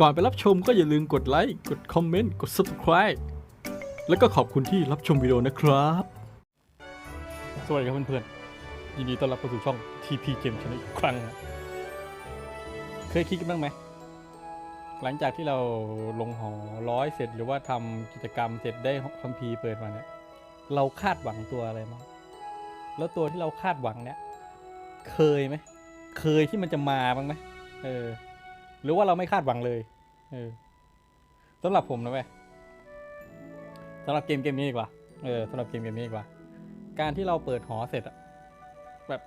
ก่อนไปรับชมก็อย่าลืมกดไลค์ กดคอมเมนต์ กด subscribe แล้วก็ขอบคุณที่รับชมวิดีโอนะครับ สวัสดีครับเพื่อนๆ ยินดีต้อนรับเข้าสู่ช่อง TP Game Channel อีกครั้งนะเคยคิดกันบ้างไหม หลังจากที่เราลงหอร้อยเสร็จหรือว่าทำกิจกรรมเสร็จได้คัมภีร์เปิดมาเนี่ย เราคาดหวังตัวอะไรมั้งแล้วตัวที่เราคาดหวังเนี่ย เคยไหม เคยที่มันจะมาบ้างไหมเออ หรือว่าเราไม่คาดหวังเลยเออสำหรับผมนะเว้ยสำหรับเกมเกมนี้ดีกว่าเออสำหรับเกมเกมนี้ดีกว่า การที่เราเปิดหอเสร็จอะแบบ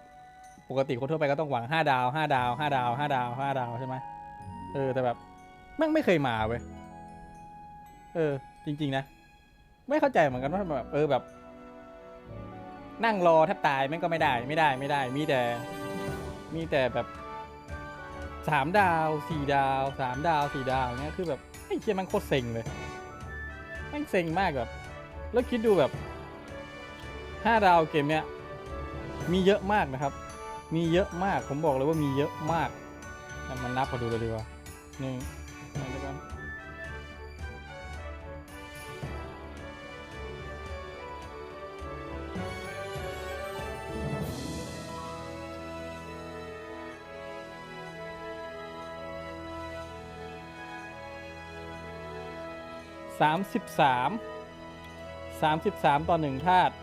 ปกติคนทั่วไปก็ต้องหวังห้าดาวห้าดาวห้าดาวห้าดาวห้าดาวใช่ไหมเออ แต่แบบแม่งไม่เคยมาเว้ยเออ จริง ๆ นะ ไม่เข้าใจเหมือนกันว่าแบบเออแบบ นั่งรอแทบตายแม่งก็ไม่ได้ ไม่ได้ไม่ได้ มีแต่ มีแต่แบบ สามดาวสี่ดาวสามดาวสี่ดาวเนี้ยคือแบบไอ้เชี่ยมันโคตรเซ็งเลยแม่งเซ็งมากแบบ แล้วคิดดูแบบห้าดาวเกมเนี้ยมีเยอะมากนะครับ มีเยอะมากผมบอกเลยว่ามีเยอะมาก มันนับมาดูเลยดีกว่าหนึ่ง 33 33 ต่อ1ธาตุ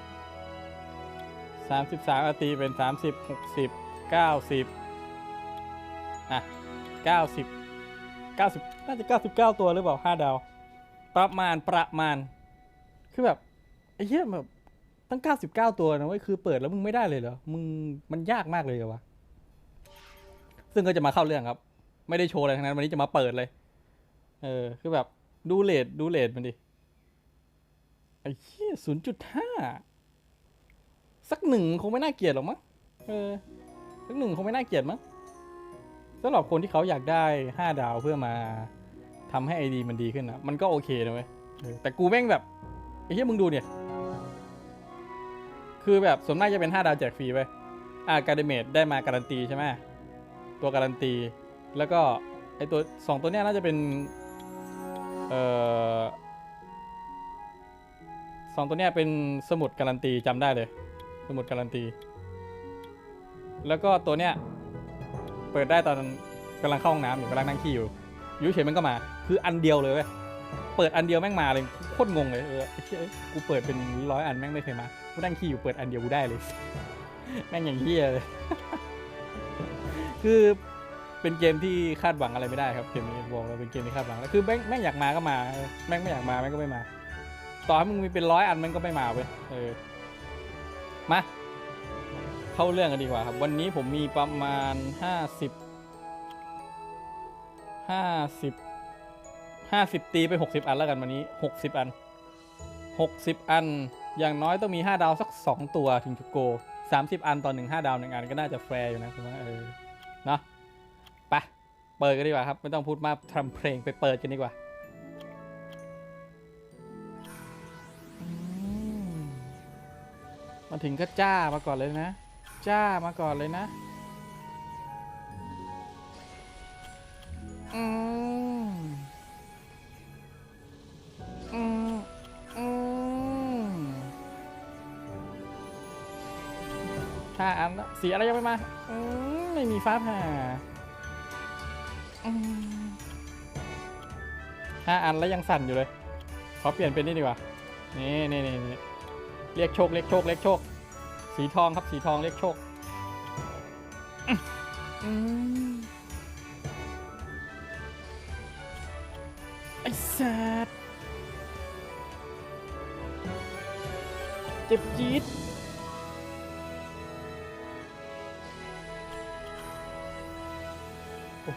33อาตีเป็น 30 60 90 อะ 90 90 น่าจะ 99 ตัวหรือเปล่า 5 ดาว ประมาณประมาณ คือแบบไอ้เหี้ยแบบตั้ง 99 ตัวนะเว้ย คือเปิดแล้วมึงไม่ได้เลยเหรอ มึงมันยากมากเลยเหรอวะ ซึ่งก็จะมาเข้าเรื่องครับ ไม่ได้โชว์อะไรทั้งนั้น วันนี้จะมาเปิดเลย เออ คือแบบ ดูเลทดูเลทมันดิไอ้เหี้ยศูนย์จุดห้าสักหนึ่งคงไม่น่าเกลียดหรอกมั้งเออสักหนึ่งคงไม่น่าเกลียดมั้งสำหรับคนที่เขาอยากได้ห้าดาวเพื่อมาทำให้ไอดีมันดีขึ้นนะมันก็โอเคนะเว้ยแต่กูแม่งแบบไอ้เหี้ยมึงดูเนี่ย คือแบบส่วนมาจะเป็นห้าดาวแจกฟรีไปอ่าการ์ดเมดได้มาการันตีใช่ไหมตัวการันตี แล้วก็ไอตัวสองตัวเนี้ยน่าจะเป็น สองตัวเนี้ยเป็นสมุดการันตีจำได้เลย สมุดการันตี แล้วก็ตัวเนี้ยเปิดได้ตอนกำลังเข้าห้องน้ำอยู่กำลังนั่งขี้อยู่ยูเฉยมันก็มา คืออันเดียวเลยเว้ยเปิดอันเดียวแม่งมาเลยโคตรงงเลยเออไอ้กูเปิดเป็นร้อยอันแม่งไม่เคยมากูนั่งขี้อยู่เปิดอันเดียวกูได้เลย แม่งอย่างเหี้ยเลย คือ เป็นเกมที่คาดหวังอะไรไม่ได้ครับเกมนี้บอกเลยเป็นเกมที่คาดหวังแล้วคือแม่งแม่งอยากมาก็มาแม่งไม่อยากมาแม่งก็ไม่มา ต่อให้มึงมีเป็นร้อยอันมันก็ไม่มาเว้ยเออมาเข้าเรื่องกันดีกว่าครับ วันนี้ผมมีประมาณห้าสิบห้าสิบห้าสิบตีไปหกสิบอันแล้วกันวันนี้หกสิบอันหกสิบอัน อย่างน้อยต้องมีห้าดาวสักสองตัวถึงจะโกสามสิบอันต่อหนึ่งห้าดาวหนึ่งอันก็น่าจะแฟร์อยู่นะผมว่าเออเนาะ เปิดกันดีกว่าครับ ไม่ต้องพูดมากทำเพลงไปเปิดกันดีกว่ามมาถึงก็จ้ามาก่อนเลยนะ จ้ามาก่อนเลยนะอืมอืมอืมห้าอันแล้วสีอะไรยังไม่มา อืมไม่มีฟ้าผ่า ห้าอันแล้วยังสั่นอยู่เลย ขอเปลี่ยนเป็นนี่ดีกว่า นี่นี่นี่นเรียกโชคเรียกโชคเรียกโชค สีทองครับสีทองเรียกโชคไอ้สัตว์เจ็บจี๊ด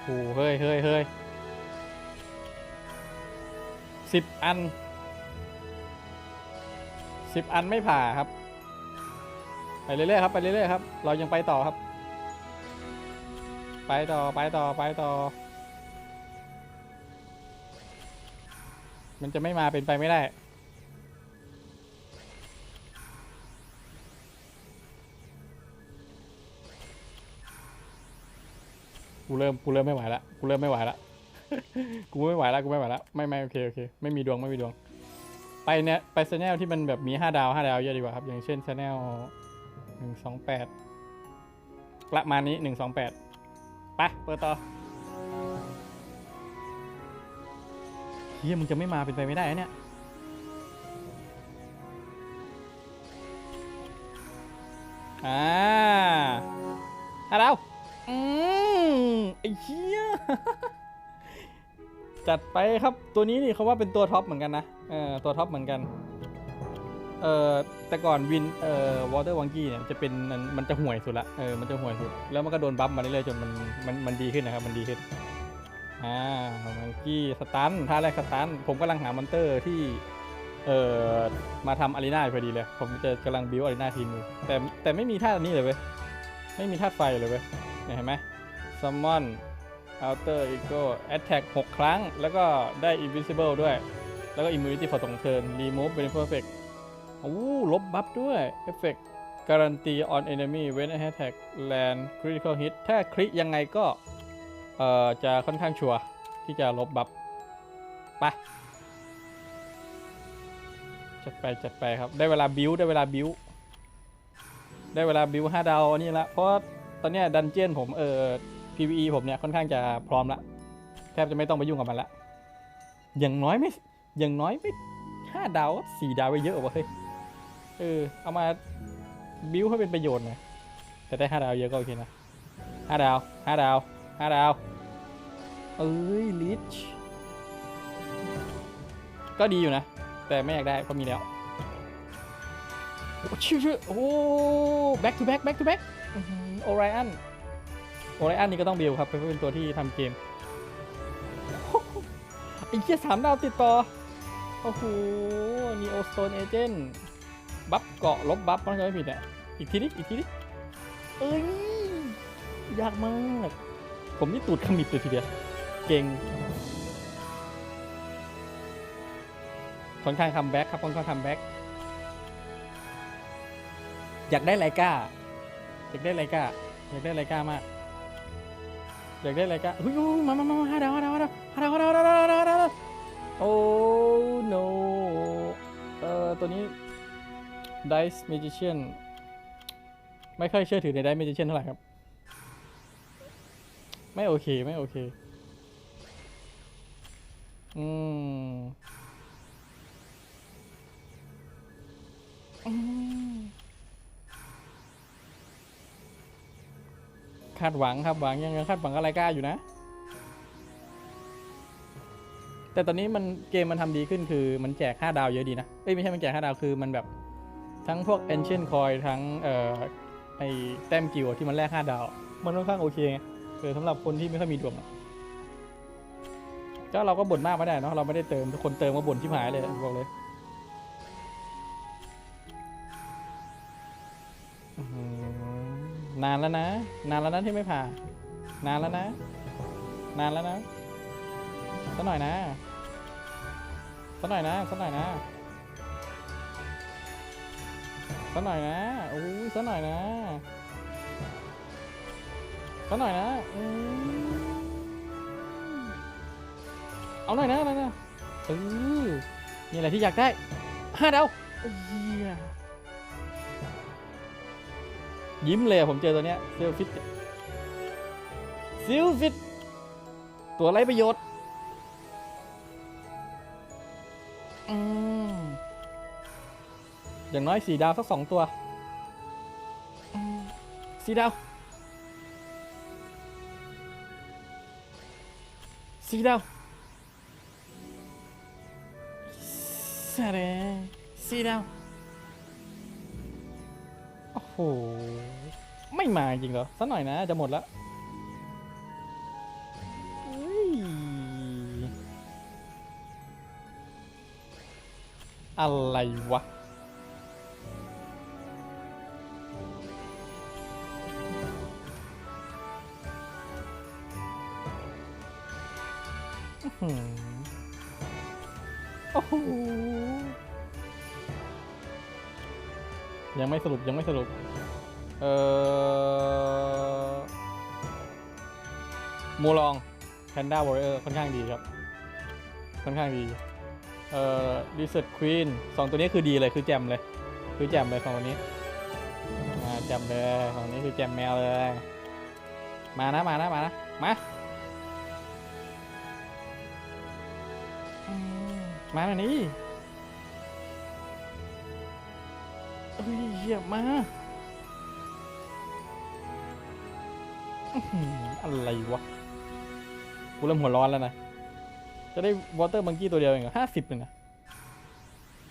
หเฮ้ยเฮ้ยเฮ้ยสิบอันสิบอันไม่ผ่าครับ ไปเรื่อยๆครับไปเรื่อยๆครับ เรายังไปต่อครับ ไปต่อไปต่อไปต่อ มันจะไม่มาเป็นไปไม่ได้ กูเริ่มกูเริ่มไม่ไหวละกูเริ่มไม่ไหวละ กูไม่ไหวแล้วกูไม่ไหวแล้วไม่ไม่โอเคโอเคไม่มีดวงไม่มีดวง ไปเนี่ยไปชแนลที่มันแบบมีห้าดาวห้าดาวเยอะดีกว่าครับ อย่างเช่นชแนลหนึ่งสองแปดประมาณนี้หนึ่งสองแปดไปเปิดต่อเฮียมึงจะไม่มาเป็นไปไม่ได้เนี่ยอ่าห้าดาวอืม ไอ้เหี้ยจัดไปครับตัวนี้นี่เขาว่าเป็นตัวท็อปเหมือนกันนะเออตัวท็อปเหมือนกันเออแต่ก่อนวินเอ่อวอเตอร์วังกี้เนี่ยจะเป็นมันมันจะห่วยสุดละเออมันจะห่วยสุด แล้วมันก็โดนบัฟมาเรื่อยๆจนมันมันมันดีขึ้นนะครับมันดีขึ้นอ่าวังกี้สตันท่าแรกสตันผมกำลังหามอนเตอร์ที่เอ่อมาทำอารีนาพอดีเลย ผมจะกำลังบิวอารีนาทีมอยู่แต่แต่ไม่มีท่านี้เลยเว้ยไม่มีท่าไฟเลยเว้ยเห็นไหม ซัมมอน Outer Ego Attack 6 ครั้ง แล้วก็ได้ Invisible ด้วย แล้วก็ Immunity for 2 turn Remove Benefit Effect โอ้ลบบัฟด้วย Effect Guarantee on enemy when attack land critical hit ถ้าคริยังไงก็ เอ่อ จะค่อนข้างชัวร์ที่จะลบบัฟไปจัดไปจัดไปครับ ได้เวลาบิวได้เวลาบิวได้เวลาบิว5ดาวนนี้ละ เพราะตอนนี้ดันเจียนผมเออ PVE ผมเนี่ยค่อนข้างจะพร้อมละแทบจะไม่ต้องไปยุ่งกับมันละอย่างน้อยไม่อย่างน้อยไม่ห้าดาวสี่ดาวไปเยอะกว่าเฮ้ยเออเอามาบิ้วให้เป็นประโยชน์หน่อยแต่ได้ห้าดาวเยอะก็โอเคนะห้าดาวห้าดาวห้าดาวเอ้ยลิชก็ดีอยู่นะ แต่ไม่อยากได้เพราะมีแล้วโอ้ชิวชิวโอ้ back to back back to back โอไรอัน โอไรอันนี่ก็ต้องบิลครับเพราะเป็นตัวที่ทำเกมไอ้เหี้ยสามดาวติดต่อ โอ้โหนีโอสโตนเอเจนต์บัฟเกาะลบบัฟมันจะไม่ผิดอะอีกทีดิอีกทีดิเอ้ยยากมาก ผมนี่ตูดขมิบเลยทีเดียว เก่งค่อนข้างคัมแบ็กครับค่อนข้างคัมแบ็กอยากได้ไลกาอยากได้ไลกาอยากได้ไลกามาก อยากได้อะไรก็อุ้ยมามามาห้าดาวห้าดาวห้าดาฮ่าดาฮ่าดาฮ่าดาฮ่าดาโอ้ no เอ่อตัวนี้ Dice Magician ไม่ค่อยเชื่อถือใน Dice Magician เท่าไหร่ครับ ไม่โอเค ไม่โอเค อืม คาดหวังครับหวังยังคาดหวังอะไรกล้าอยู่นะ แต่ตอนนี้มันเกมมันทำดีขึ้นคือมันแจก 5 ดาวเยอะดีนะ เอ้ยไม่ใช่มันแจก 5 ดาวคือมันแบบทั้งพวก Ancient Coin ทั้งเอ่อไอแต้มกิวที่มันแลก 5 ดาว มันค่อนข้างโอเคไงเออสำหรับคนที่ไม่ค่อยมีดวงก็เราก็บ่นมากไม่ได้เนาะเราไม่ได้เติมทุกคนเติมมาบ่นที่หายเลยบอกเลย นานแล้วนะ นานแล้วนะที่ไม่ผ่า นานแล้วนะ นานแล้วนะสักหน่อยนะสักหน่อยนะสักหน่อยนะสักหน่อยนะโอ้ยสักหน่อยนะสักหน่อยนะเอาหน่อยนะหน่อยนะเออนี่แหละที่อยากได้ห้าดาวโอ้ยเหี้ย ยิ้มเลยอะผมเจอตัวเนี้ยเซลฟิตซิลฟิตตัวไรประโยชน์อืมอย่างน้อยสี่ดาวสักสองตัวอืมสี่ดาวสี่ดาวแสดงสี่ดาวโอ้โห ไม่มาจริงเหรอสักหน่อยนะ จะหมดแล้วเฮ้ยอะไรวะ โอ้โห ยังไม่สรุปยังไม่สรุป เอ่อมูลอง Panda Warrior ค่อนข้างดีครับ ค่อนข้างดี เอ่อ Desert Queen สองตัวนี้คือดีเลยคือแจมเลย คือแจมเลยสองตัวนี้อ่าแจมเลยสองตัวนี้คือแจมแมวเลย มานะมานะมานะมาอืมมาหน่อยนี่ เฮียมาอื้อหืออะไรวะ กูเริ่มหัวร้อนแล้วนะ จะได้วอเตอร์มังกี้ตัวเดียวเองเหรอห้าสิบเลยนะ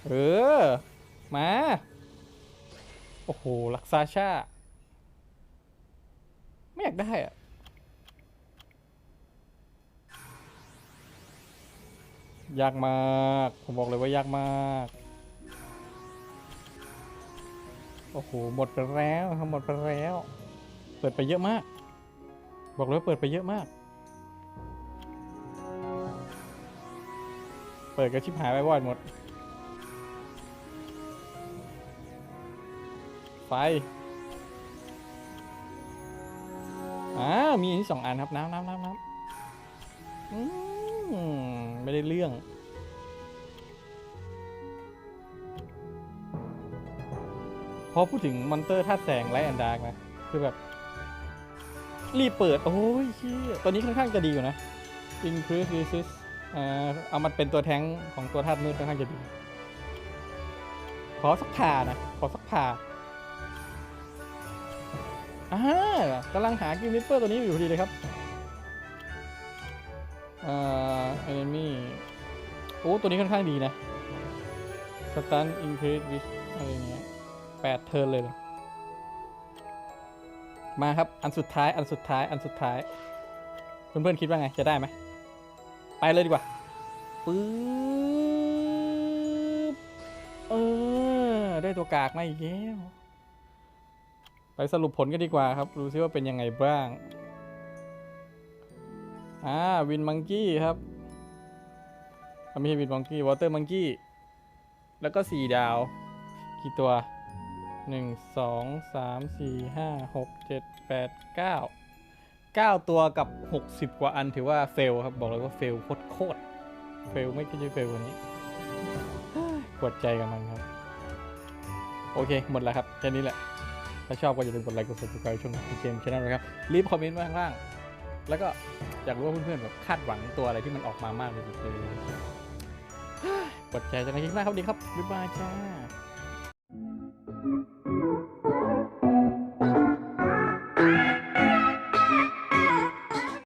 เออ มา โอ้โห ลักซาชา ไม่อยากได้อะยากมาก ผมบอกเลยว่ายากมาก โอ้โห หมดไปแล้วหมดไปแล้ว เปิดไปเยอะมาก บอกเลยว่าเปิดไปเยอะมาก เปิดกระชิบหายไปวอดหมด ไฟ อ้าว มีอันที่สองอันครับ น้ำน้ำน้ำน้ำไม่ได้เรื่อง พอพูดถึงมอนเตอร์ธาตุแสงไรอันดาร์กนะ คือแบบ รีบเปิด โอ้ยเชี่ยตัวนี้ค่อนข้างจะดีอยู่นะ increase resist อ่าเอามันเป็นตัวแท้งของตัวธาตุมืดค่อนข้างจะดี ขอสักผ่านะ ขอสักผ่าอ่ากำลังหากิมมิปเปอร์ตัวนี้อยู่พอดีเลยครับเอ่าเอเนมี่โอ้ ตัวนี้ค่อนข้างดีนะสตันอินครีสวิอะไรเงี้ย แปดเทิร์นเลยเหรอมาครับ อันสุดท้าย อันสุดท้าย อันสุดท้าย เพื่อนๆคิดว่าไง จะได้ไหม ไปเลยดีกว่าปึ๊บ เออ ได้ตัวกากมาอีกแล้วไปสรุปผลกันดีกว่าครับ ดูซิว่าเป็นยังไงบ้าง อ่า วินมังกี้ครับอะไม่ใช่วินมังกี้ วอเตอร์มังกี้ แล้วก็สี่ดาว กี่ตัว หนึ่งสองสามสี่ห้าหกเจ็ดแปดเก้าเก้าตัวกับหกสิบกว่าอันถือว่าเฟลครับ บอกเลยว่าเฟลโคตรโคตรเฟลไม่คิดจะเฟลกว่านี้ปวดใจกับมันครับ โอเค หมดแล้วครับแค่นี้แหละ ถ้าชอบก็อย่าลืมกดไลค์กด subscribe ช่องพีเกมช anel นะครับรีบคอมเมนต์ไว้ข้างล่าง แล้วก็อยากรู้ว่าเพื่อนๆแบบคาดหวังตัวอะไรที่มันออกมามากเลยเลยปวดใจจังเลยคลิปหน้าครับดีครับบ๊ายบายจ้า